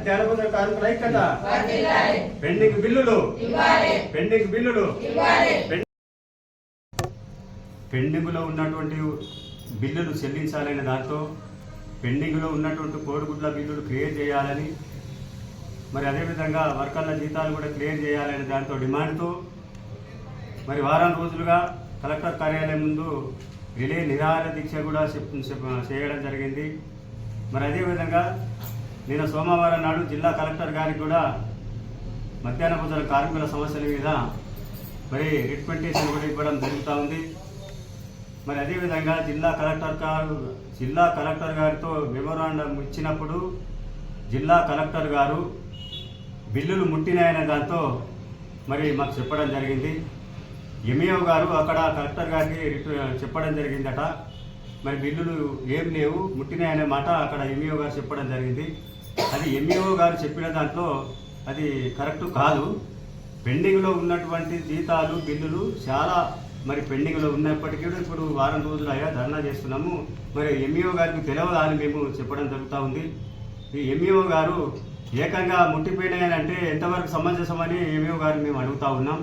భోజన కార్మికుల ఐక్యత. పెండింగ్ బిల్లులు. పెండింగ్ బిల్లులు. పెండింగ్ పెండింగ్లో ఉన్నటువంటి బిల్లులు చెల్లించాలనే దాంతో పెండింగ్లో ఉన్నటువంటి కోడిగుడ్ల బిల్లులు క్లియర్ చేయాలని మరి అదేవిధంగా వర్కర్ల జీతాలు కూడా క్లియర్ చేయాలనే దాంతో డిమాండ్తో మరి వారం రోజులుగా కలెక్టర్ కార్యాలయం ముందు రిలే నిరాహార దీక్ష కూడా చేయడం జరిగింది. మరి అదేవిధంగా నిన్న సోమవారం నాడు జిల్లా కలెక్టర్ గారికి కూడా మధ్యాహ్న భోజన కార్మికుల సమస్యల మీద మరి రిప్రజెంటేషన్ కూడా ఇవ్వడం జరుగుతూ ఉంది. మరి అదేవిధంగా జిల్లా కలెక్టర్ గారు జిల్లా కలెక్టర్ గారితో మెమోరాండం ఇచ్చినప్పుడు జిల్లా కలెక్టర్ గారు బిల్లులు ముట్టినాయనే దాంతో మరి మాకు చెప్పడం జరిగింది. ఎంఈఓ గారు అక్కడ కలెక్టర్ గారికి చెప్పడం జరిగిందట. మరి బిల్లులు ఏం లేవు ముట్టినాయనే మాట అక్కడ ఎంఈఓ గారు చెప్పడం జరిగింది. అది ఎంఈఓ గారు చెప్పిన దాంట్లో అది కరెక్ట్ కాదు. పెండింగ్లో ఉన్నటువంటి జీతాలు బిల్లులు చాలా మరి పెండింగ్లో ఉన్నప్పటికీ కూడా ఇప్పుడు వారం రోజులు అయ్యా ధర్నా చేస్తున్నాము. మరి ఎంఈఓ గారికి తెలియదా అని మేము చెప్పడం జరుగుతూ ఉంది. ఈ ఎంఈఓ గారు ఏకంగా ముట్టిపోయినాయని అంటే ఎంతవరకు సమంజసమని ఎంఈఓ గారిని మేము అడుగుతా ఉన్నాం.